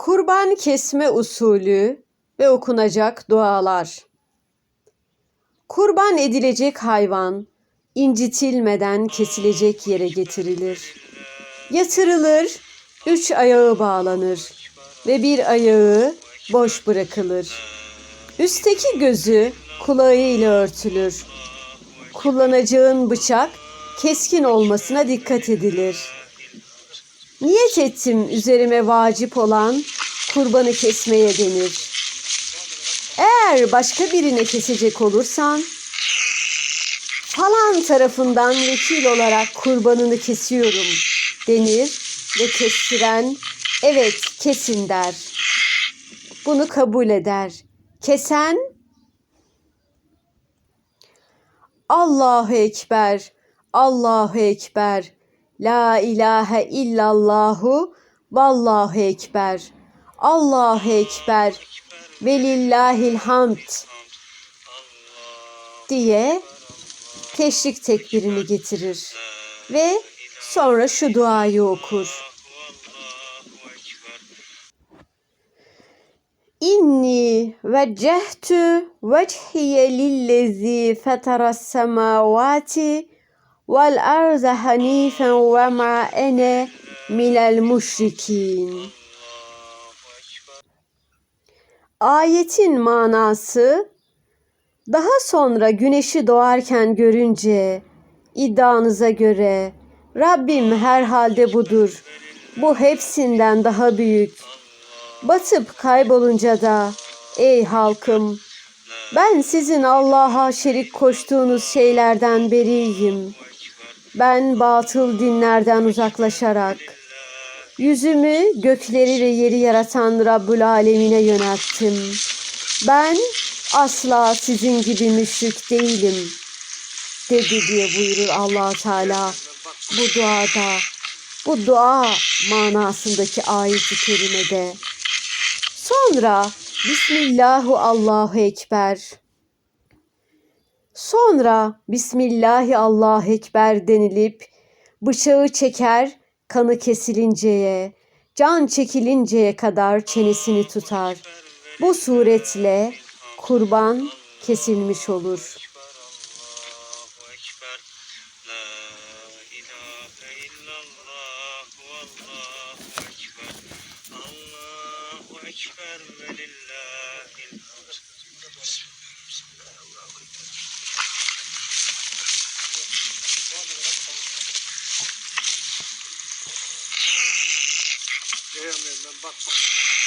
Kurban kesme usulü ve okunacak dualar. Kurban edilecek hayvan incitilmeden kesilecek yere getirilir. Yatırılır, üç ayağı bağlanır ve bir ayağı boş bırakılır. Üstteki gözü kulağı ile örtülür. Kullanacağın bıçak keskin olmasına dikkat edilir. Niyet ettim üzerime vacip olan kurbanı kesmeye denir. Eğer başka birine kesecek olursan falan tarafından vekil olarak kurbanını kesiyorum denir ve kestiren evet kesin der. Bunu kabul eder. Kesen Allahu Ekber, Allahu Ekber, La ilahe illallahu, Vallahu Ekber, Allahu Ekber, Velillahil hamd diye teşrik tekbirini getirir ve sonra şu duayı okur. İnni veccehtu vecihiye lillezi fetaras semavati vel arze hanifen ve ma ene minel müşrikin. Ayetin manası daha sonra güneşi doğarken görünce iddianıza göre Rabbim herhalde budur. Bu hepsinden daha büyük. Batıp kaybolunca da ey halkım ben sizin Allah'a şerik koştuğunuz şeylerden beriyim. Ben batıl dinlerden uzaklaşarak yüzümü gökleri ve yeri yaratan Rabbül Alemine yönelttim. Ben asla sizin gibi müşrik değilim dedi diye buyurur allah Teala bu duada. Bu dua manasındaki ayet-i kerimede. Sonra Bismillahu Allahu Ekber. Sonra Bismillahi Allahu Ekber denilip bıçağı çeker kanı kesilinceye, can çekilinceye kadar çenesini tutar. Bu suretle kurban kesilmiş olur. Allahu Ekber ve Baku.